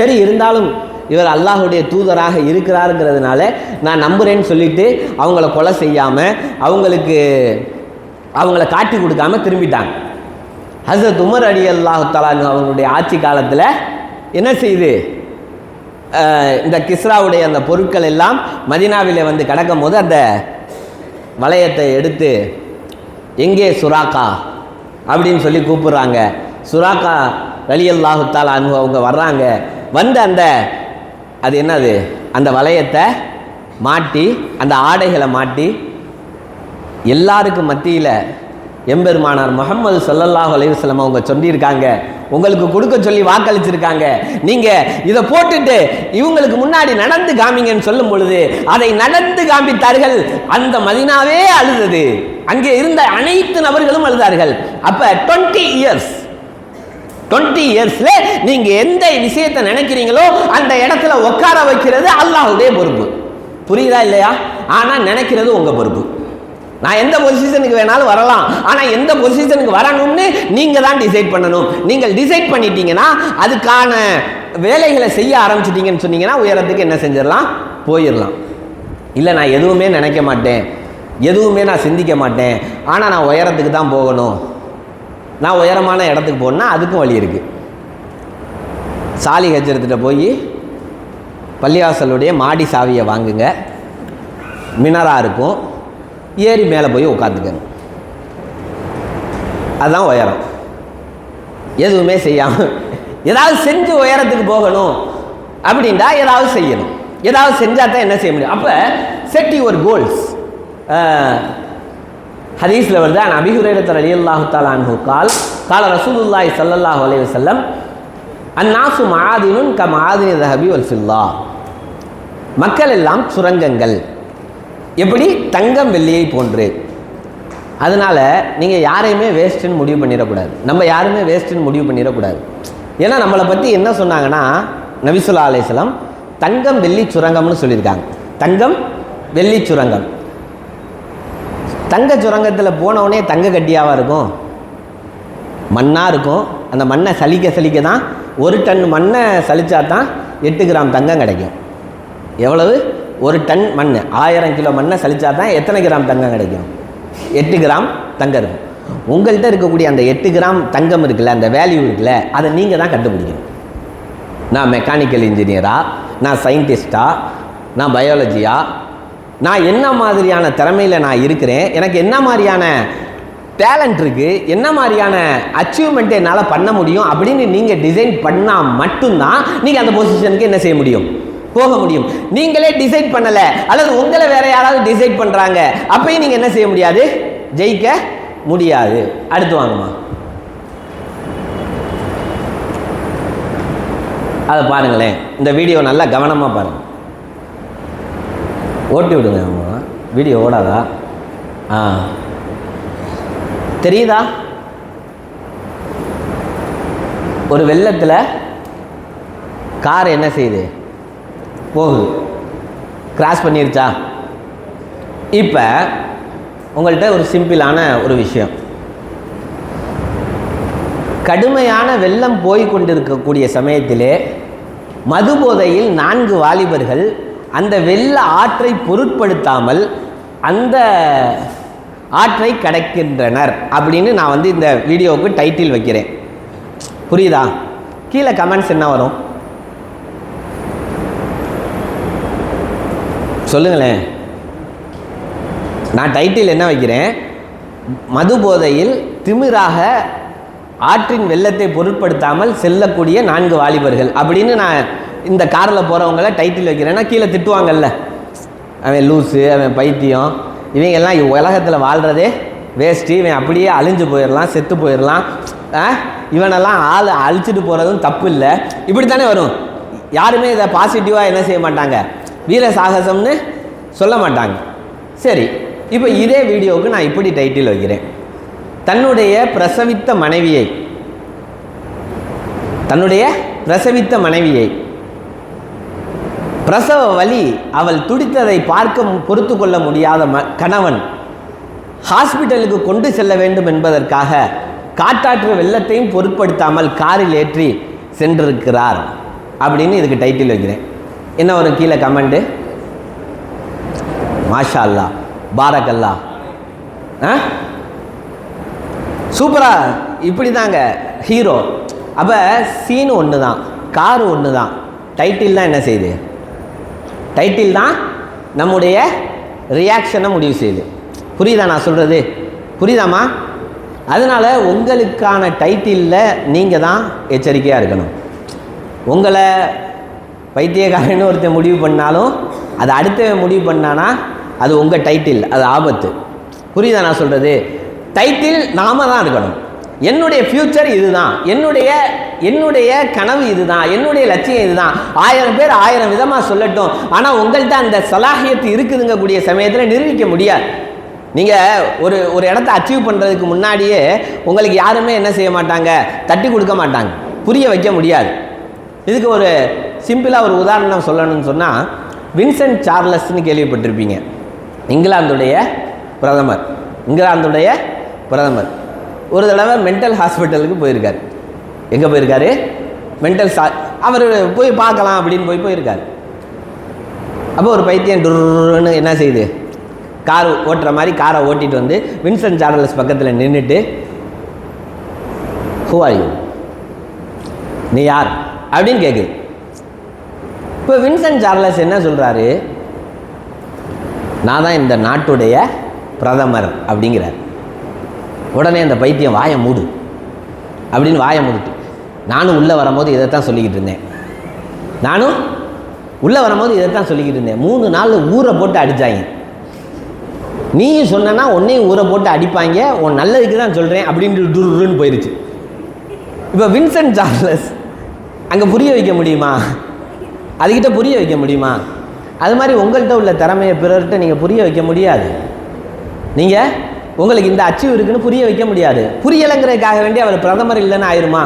சரி இருந்தாலும் இவர் அல்லாஹுடைய தூதராக இருக்கிறாருங்கிறதுனால நான் நம்புகிறேன்னு சொல்லிட்டு அவங்கள கொலை செய்யாமல் அவங்களுக்கு அவங்கள காட்டி கொடுக்காம திரும்பிட்டாங்க. ஹசரத் உமர் அலி அல்லாஹு தலான் அவங்களுடைய ஆட்சி காலத்தில் என்ன செய்யுது இந்த கிஸ்ராவுடைய அந்த பொருட்கள் எல்லாம் மதினாவில் வந்து கிடக்கும் போது அந்த வளையத்தை எடுத்து எங்கே சுராக்கா அப்படின்னு சொல்லி கூப்பிடுறாங்க. சுராக்கா ரலி அல்லாஹு தாலா அவங்க வர்றாங்க. வந்து அந்த அது என்னது? அந்த வளையத்தை மாட்டி அந்த ஆடைகளை மாட்டி எல்லாருக்கும் மத்தியில் எம்பெருமானார் முகமது ஸல்லல்லாஹு அலைஹி அவங்க சொல்லியிருக்காங்க. உங்களுக்கு கொடுக்க சொல்லி வாக்களிச்சிருக்காங்க. நீங்க இதை போட்டுட்டு இவங்களுக்கு முன்னாடி நடந்து காமிங்கன்னு சொல்லும் பொழுது அதை நடந்து காமித்தார்கள். அந்த மதினாவே அழுதது. அங்கே இருந்த அனைத்து நபர்களும் அழுதார்கள். அப்ப 20 இயர்ஸ் டுவெண்ட்டி இயர்ஸில் நீங்கள் எந்த விஷயத்தை நினைக்கிறீங்களோ அந்த இடத்துல உட்கார வைக்கிறது அல்லாஹுடைய பொறுப்பு. புரியுதா இல்லையா? ஆனால் நினைக்கிறது உங்கள் பொறுப்பு. நான் எந்த பொசிஷனுக்கு வேணாலும் வரலாம். ஆனால் எந்த பொசிஷனுக்கு வரணும்னு நீங்கள் தான் டிசைட் பண்ணணும். நீங்கள் டிசைட் பண்ணிட்டீங்கன்னா அதுக்கான வேலைகளை செய்ய ஆரம்பிச்சிட்டிங்கன்னு சொன்னீங்கன்னா உயரத்துக்கு என்ன செஞ்சிடலாம்? போயிடலாம். இல்லை நான் எதுவுமே நினைக்க மாட்டேன். எதுவுமே நான் சிந்திக்க மாட்டேன். ஆனால் நான் உயரத்துக்கு தான் போகணும். நான் உயரமான இடத்துக்கு போகணுன்னா அதுக்கும் வழி இருக்குது சாலி கஜரத்திட்ட போய் பள்ளிவாசலுடைய மாடி சாவியை வாங்குங்க. மினராக இருக்கும். ஏறி மேலே போய் உட்காந்துக்கணும் அதுதான் உயரம். எதுவுமே செய்யாமல் ஏதாவது செஞ்சு உயரத்துக்கு போகணும் அப்படின்டா ஏதாவது செய்யணும். ஏதாவது செஞ்சால் தான் என்ன செய்ய முடியும்? அப்போ செட் யுவர் கோல்ஸ் ஹதீஸில் வருது அன் அபிஹுரேரத்தர் அலி அல்லாஹு தாலான்ஹு கால் கால ரசூலுல்லாய் சல்லல்லாஹு அலைய செல்லம் அந்நாசு மாதினும் க மஆதினி தஹபி வல்ஃபில்லா மக்கள் எல்லாம் சுரங்கங்கள். எப்படி? தங்கம் வெள்ளியை போன்று. அதனால் நீங்கள் யாரையுமே வேஸ்ட்டுன்னு முடிவு பண்ணிடக்கூடாது. நம்ம யாருமே வேஸ்ட்டுன்னு முடிவு பண்ணிடக்கூடாது. ஏன்னா நம்மளை பற்றி என்ன சொன்னாங்கன்னா நபிசுல்லா அலைஹிஸ்ஸலாம் தங்கம் வெள்ளி சுரங்கம்னு சொல்லியிருக்காங்க. தங்கம் வெள்ளி சுரங்கம். தங்க சுரங்கத்தில் போனவுடனே தங்க கட்டியாவாக இருக்கும்? மண்ணாக இருக்கும். அந்த மண்ணை சலிக்க சலிக்க தான் ஒரு டன் மண்ணை சலிச்சா தான் எட்டு கிராம் தங்கம் கிடைக்கும். எவ்வளவு? ஒரு டன் மண் ஆயிரம் கிலோ மண்ணை சலிச்சா தான் எத்தனை கிராம் தங்கம் கிடைக்கும்? எட்டு கிராம் தங்கம் இருக்கும். உங்கள்கிட்ட இருக்கக்கூடிய அந்த எட்டு கிராம் தங்கம் இருக்குல்ல அந்த வேல்யூ இருக்குல்ல அதை நீங்கள் தான் கண்டுபிடிக்கணும். நான் மெக்கானிக்கல் இன்ஜினியரா நான் சயின்டிஸ்டா நான் பயாலஜியா நான் என்ன மாதிரியான திறமையில் நான் இருக்கிறேன்? எனக்கு என்ன மாதிரியான டேலண்ட் இருக்குது என்ன மாதிரியான அச்சீவ்மெண்ட் என்னால் பண்ண முடியும்? அப்படின்னு நீங்கள் டிசைன் பண்ணால் மட்டும்தான் நீங்கள் அந்த பொசிஷனுக்கு என்ன செய்ய முடியும்? போக முடியும். நீங்களே டிசைட் பண்ணலை அல்லது உங்களை வேற யாராவது டிசைட் பண்ணுறாங்க அப்பயும் நீங்கள் என்ன செய்ய முடியாது? ஜெயிக்க முடியாது. அடுத்து வாங்கம்மா. அதை பாருங்களேன். இந்த வீடியோ நல்லா கவனமாக பாருங்கள் ஓட்டி விடுங்க. வீடியோ ஓடாதா? ஆ. தெரியுதா? ஒரு வெள்ளத்தில் கார் என்ன செய்யுது? போகுது. கிராஸ் பண்ணிருச்சா? இப்போ உங்கள்கிட்ட ஒரு சிம்பிளான ஒரு விஷயம். கடுமையான வெள்ளம் போய் கொண்டிருக்கக்கூடிய சமயத்திலே மது போதையில் நான்கு வாலிபர்கள் அந்த வெள்ள ஆற்றை பொருட்படுத்தாமல் அந்த ஆற்றை கடக்கின்றனர் அப்படின்னு நான் வந்து இந்த வீடியோவுக்கு டைட்டில் வைக்கிறேன். புரியுதா? கீழே கமெண்ட்ஸ் என்ன வரும்? சொல்லுங்களேன். நான் டைட்டில் என்ன வைக்கிறேன்? மது போதையில் திமிராக ஆற்றின் வெள்ளத்தை பொருட்படுத்தாமல் செல்லக்கூடிய நான்கு வாலிபர்கள் அப்படின்னு நான் இந்த காரில் போகிறவங்கள டைட்டில் வைக்கிறேன்னா கீழே திட்டுவாங்கல்ல. அவன் லூஸு அவன் பைத்தியம். இவங்க எல்லாம் உலகத்தில் வாழ்கிறதே வேஸ்ட்டு இவன் அப்படியே அழிஞ்சு போயிடலாம் செத்து போயிடலாம் ஆ? இவனெல்லாம் ஆள் அழிச்சிட்டு போகிறதும் தப்பு இல்லை இப்படி தானே வரும். யாருமே இதை பாசிட்டிவாக என்ன செய்ய மாட்டாங்க? வீர சாகசம்னு சொல்ல மாட்டாங்க. சரி இப்போ இதே வீடியோவுக்கு நான் இப்படி டைட்டில் வைக்கிறேன். தன்னுடைய பிரசவித்த மனைவியை. தன்னுடைய பிரசவித்த மனைவியை. பிரசவ வலி அவள் துடித்ததை பார்க்க பொறுத்து கொள்ள முடியாத ம கணவன் ஹாஸ்பிட்டலுக்கு கொண்டு செல்ல வேண்டும் என்பதற்காக காட்டாற்று வெள்ளத்தையும் பொருட்படுத்தாமல் காரில் ஏற்றி சென்றிருக்கிறார் அப்படின்னு இதுக்கு டைட்டில் வைக்கிறேன். என்ன ஒரு கீழே கமெண்டு மாஷா அல்லா பாரக் அல்லா ஆ? சூப்பரா இப்படி தாங்க ஹீரோ அப்போ சீன் ஒன்று தான் கார் ஒன்று தான் டைட்டில் தான் என்ன செய்யுது டைட்டில் தான் நம்முடைய ரியாக்ஷனை முடிவு செய்யுது. புரியுதா நான் சொல்கிறது புரியுதாம்மா? அதனால் உங்களுக்கான டைட்டிலில் நீங்கள் தான் எச்சரிக்கையாக இருக்கணும். உங்களை பைத்தியக்காரன்னு ஒருத்தர் முடிவு பண்ணாலும் அது அடுத்தவன் முடிவு பண்ணானா அது உங்கள் டைட்டில் அது ஆபத்து. புரியுதா நான் சொல்கிறது டைட்டில் நாம தான் இருக்கணும். என்னுடைய ஃப்யூச்சர் இதுதான். என்னுடைய என்னுடைய கனவு இதுதான். என்னுடைய லட்சியம் இதுதான். ஆயிரம் பேர் ஆயிரம் விதமாக சொல்லட்டும். ஆனால் உங்கள்கிட்ட அந்த சலாஹியத்து இருக்குதுங்க கூடிய சமயத்தில் நிரூபிக்க முடியாது. நீங்கள் ஒரு ஒரு இடத்த அச்சீவ் பண்ணுறதுக்கு முன்னாடியே உங்களுக்கு யாருமே என்ன செய்ய மாட்டாங்க? தட்டி கொடுக்க மாட்டாங்க. புரிய வைக்க முடியாது. இதுக்கு ஒரு சிம்பிளாக ஒரு உதாரணம் சொல்லணும்னு சொன்னால் வின்சென்ட் சார்லஸ்ன்னு கேள்விப்பட்டிருப்பீங்க. இங்கிலாந்துடைய பிரதமர். இங்கிலாந்துடைய பிரதமர். ஒரு தடவை மென்டல் ஹாஸ்பிட்டலுக்கு போயிருக்கார். எங்கே போயிருக்காரு? மென்டல் சா அவர் போய் பார்க்கலாம் அப்படின்னு போய் போயிருக்காரு. அப்போ ஒரு பைத்தியம் டுருன்னு என்ன செய்யுது கார் ஓட்டுற மாதிரி காரை ஓட்டிட்டு வந்து வின்சென்ட் சார்லஸ் பக்கத்தில் நின்றுட்டு ஹூவாயு நீ யார்? அப்படின்னு கேட்குது இப்போ வின்சென்ட் சார்லஸ் என்ன சொல்கிறாரு நான் தான் இந்த நாட்டுடைய பிரதமர் அப்படிங்கிறார். உடனே அந்த பைத்தியம் வாயை மூடு அப்படின்னு வாயை மூடிட்டு. நானும் உள்ளே வரும்போது இதைத்தான் சொல்லிக்கிட்டு இருந்தேன். நானும் உள்ளே வரும்போது இதைத்தான் சொல்லிக்கிட்டு இருந்தேன். மூணு நாள் ஊரை போட்டு அடித்தாங்க நீயும் சொன்னா உன்னையும் ஊரை போட்டு அடிப்பாங்க. உன் நல்லதுக்கு தான் சொல்கிறேன் அப்படின்ட்டு டுருன்னு போயிடுச்சு இப்போ வின்சென்ட் சார்லஸ் அங்கே புரிய வைக்க முடியுமா? அதுக்கிட்ட புரிய வைக்க முடியுமா? அது மாதிரி உங்கள்கிட்ட உள்ள திறமையை பிறர்கிட்ட நீங்கள் புரிய வைக்க முடியாது. நீங்கள் உங்களுக்கு இந்த அச்சீவ் இருக்குன்னு புரிய வைக்க முடியாது. புரியலைங்கிறதுக்காக வேண்டி அவர் பிரதமர் இல்லைன்னு ஆயிருமா?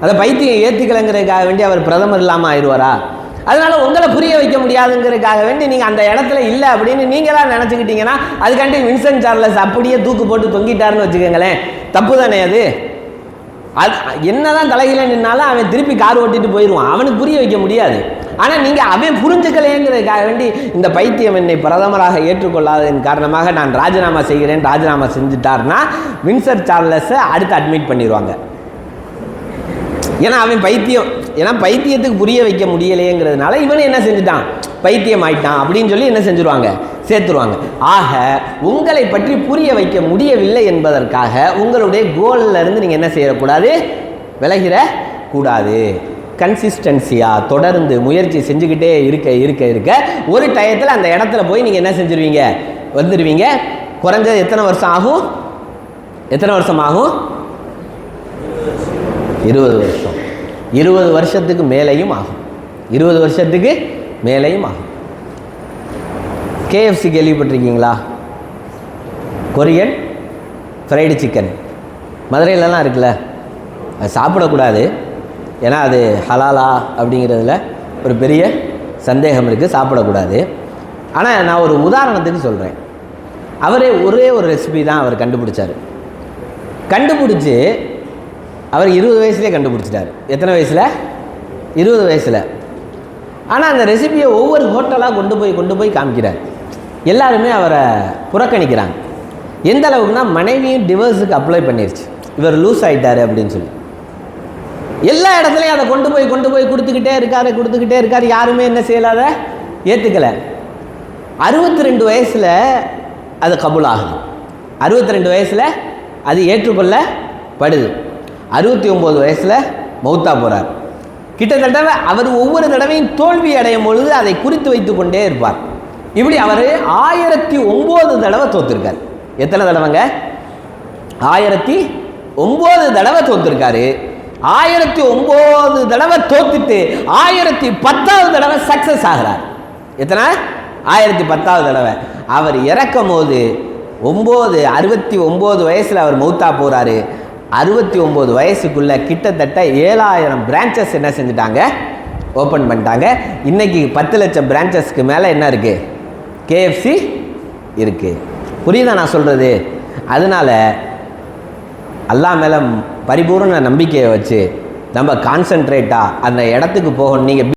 அதை பைத்தியம் ஏற்றுக்கலைங்கிறதுக்காக வேண்டி அவர் பிரதமர் இல்லாமல் ஆயிடுவாரா அதனால உங்களை புரிய வைக்க முடியாதுங்கிறதுக்காக வேண்டி நீங்கள் அந்த இடத்துல இல்லை அப்படின்னு நீங்களா நினச்சிக்கிட்டீங்கன்னா அதுக்காண்டி வின்சென்ட் சார்லஸ் அப்படியே தூக்கு போட்டு தொங்கிட்டாருன்னு வச்சுக்கோங்களேன். தப்பு தானே அது? அது என்னதான் தலைகளை நின்னாலும் அவன் திருப்பி கார் ஓட்டிட்டு போயிடுவான். அவனுக்கு புரிய வைக்க முடியாது. ஆனால் நீங்கள் அவன் புரிஞ்சுக்கலையேங்கிறதுக்காக வேண்டி இந்த பைத்தியம் என்னை பிரதமராக ஏற்றுக்கொள்ளாததன் காரணமாக நான் ராஜினாமா செய்கிறேன் ராஜினாமா செஞ்சுட்டார்னா வின்சர் சார்லஸை அடுத்து அட்மிட் பண்ணிடுவாங்க. ஏன்னா அவன் பைத்தியம் ஏன்னா பைத்தியத்துக்கு புரிய வைக்க முடியலையேங்கிறதுனால இவன் என்ன செஞ்சுட்டான்? பைத்தியம் ஆயிட்டான் அப்படின்னு சொல்லி என்ன செஞ்சுருவாங்க? சேர்த்துருவாங்க. ஆக உங்களை பற்றி புரிய வைக்க முடியவில்லை என்பதற்காக உங்களுடைய கோலில் இருந்து நீங்கள் என்ன செய்யக்கூடாது? விலகிற கூடாது. கன்சிஸ்டன்சியாக தொடர்ந்து முயற்சி செஞ்சுக்கிட்டே இருக்க இருக்க இருக்க ஒரு டயத்தில் அந்த இடத்துல போய் நீங்கள் என்ன செஞ்சுருவீங்க? வந்துடுவீங்க குறைஞ்சது எத்தனை வருஷம் ஆகும்? எத்தனை வருஷம் ஆகும்? இருபது வருஷம். இருபது வருஷத்துக்கு மேலேயும் ஆகும். இருபது வருஷத்துக்கு மேலேயும் ஆகும். கேஎஃப்சி கேள்விப்பட்டிருக்கீங்களா? கொரியன் ஃப்ரைடு சிக்கன் மதுரையிலலாம் இருக்குல்ல? அது சாப்பிடக்கூடாது. ஏன்னா அது ஹலாலா அப்படிங்கிறதுல ஒரு பெரிய சந்தேகம் இருக்குது சாப்பிடக்கூடாது. ஆனால் நான் ஒரு உதாரணத்துக்கு சொல்கிறேன் அவரே ஒரே ஒரு ரெசிபி தான் அவர் கண்டுபிடிச்சார். கண்டுபிடிச்சி அவர் இருபது வயசுலேயே கண்டுபிடிச்சிட்டார். எத்தனை வயசில்? இருபது வயசில். ஆனால் அந்த ரெசிபியை ஒவ்வொரு ஹோட்டலாக கொண்டு போய் கொண்டு போய் காமிக்கிறார். எல்லாருமே அவரை புறக்கணிக்கிறாங்க. எந்த அளவுக்குன்னா மனைவியும் டிவோர்ஸுக்கு அப்ளை பண்ணிருச்சு. இவர் லூஸ் ஆகிட்டார் அப்படின்னு சொல்லி. எல்லா இடத்துலையும் அதை கொண்டு போய் கொண்டு போய் கொடுத்துக்கிட்டே இருக்காரு கொடுத்துக்கிட்டே இருக்காரு. யாருமே என்ன செய்யலாத ஏற்றுக்கலை அறுபத்தி ரெண்டு வயசில் அது கபூல் ஆகுது. அறுபத்தி ரெண்டு வயசில் அது ஏற்றுக்கொள்ளப்படுது. அறுபத்தி ஒம்பது வயசில் மௌத்தா போகிறார் கிட்டத்தட்ட அவர் ஒவ்வொரு தடவையும் தோல்வி அடையும் பொழுது அதை குறித்து வைத்து கொண்டே இருப்பார். இப்படி அவர் ஆயிரத்தி ஒம்பது தடவை தோத்துருக்கார். எத்தனை தடவைங்க? ஆயிரத்தி ஒம்பது தடவை தோத்துருக்காரு. ஆயிரத்தி ஒம்பது தடவை தோத்துட்டு ஆயிரத்தி பத்தாவது தடவை சக்ஸஸ் ஆகிறார். எத்தனை? ஆயிரத்தி பத்தாவது தடவை. அவர் இறக்கும் போது ஒம்பது அறுபத்தி ஒம்பது வயசில் அவர் மௌத்தா போகிறாரு அறுபத்தி ஒம்பது வயசுக்குள்ள கிட்டத்தட்ட ஏழாயிரம் பிரான்ச்சஸ் என்ன செஞ்சுட்டாங்க? ஓப்பன் பண்ணிட்டாங்க. இன்னைக்கு பத்து லட்சம் பிரான்ச்சஸ்க்கு மேலே என்ன இருக்குது கேஎஃப்சி இருக்குது புரியுதா நான் சொல்கிறது அதனால் அல்லா மேலே பரிபூர்ண நம்பிக்கையை வச்சு நம்ம கான்சன்ட்ரேட்டாக அந்த இடத்துக்கு போகணும். நீங்கள்